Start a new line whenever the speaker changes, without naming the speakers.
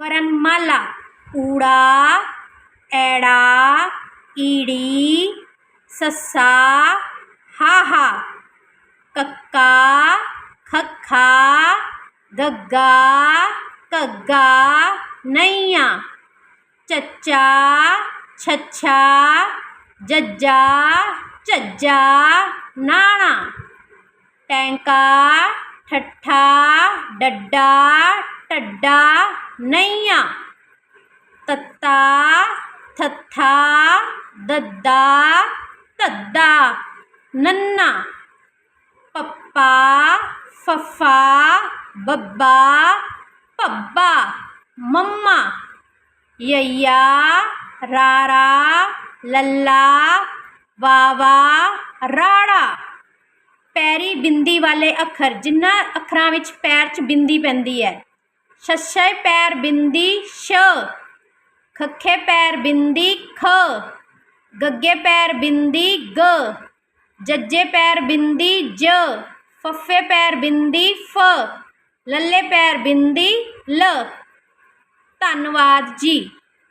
ਵਰਣਮਾਲਾ ਊੜਾ, ਐੜਾ, ਈੜੀ, ਸੱਸਾ, ਹਾਹਾ। ਕੱਕਾ, ਖੱਖਾ, ਗੱਗਾ, ਘੱਗਾ, ਨਈਆਂ। ਚੱਚਾ, ਛੱਛਾ, ਜੱਜਾ, ਝੱਜਾ, ਨਾਣਾ। ਟੈਂਕਾ, ਠੱਠਾ, ਡੱਡਾ, ਢੱਡਾ ਨਈਆਂ। ਤੱਤਾ, ਥੱਥਾ, ਦੱਦਾ, ਧੱਦਾ। ਨੰਨਾ। ਪੱਪਾ, ਫੱਫਾ, ਬੱਬਾ, ਭੱਬਾ। ਮੰਮਾ। ਯਈਆ, ਰਾਰਾ, ਲੱਲਾ, ਵਾਵਾ, ਰਾੜਾ। ਪੈਰੀ ਬਿੰਦੀ ਵਾਲੇ ਅੱਖਰ ਜਿਨ੍ਹਾਂ ਅੱਖਰਾਂ ਵਿੱਚ ਪੈਰ 'ਚ ਬਿੰਦੀ ਪੈਂਦੀ ਹੈ। ਛੱਛੇ ਪੈਰ ਬਿੰਦੀ ਸ਼, ਖੱਖੇ ਪੈਰ ਬਿੰਦੀ ਖ, ਗੱਗੇ ਪੈਰ ਬਿੰਦੀ ਗ, ਜੱਜੇ ਪੈਰ ਬਿੰਦੀ ਜ, ਫੱਫੇ ਪੈਰ ਬਿੰਦੀ ਫ, ਲੱਲੇ ਪੈਰ ਬਿੰਦੀ ਲ। ਧੰਨਵਾਦ ਜੀ।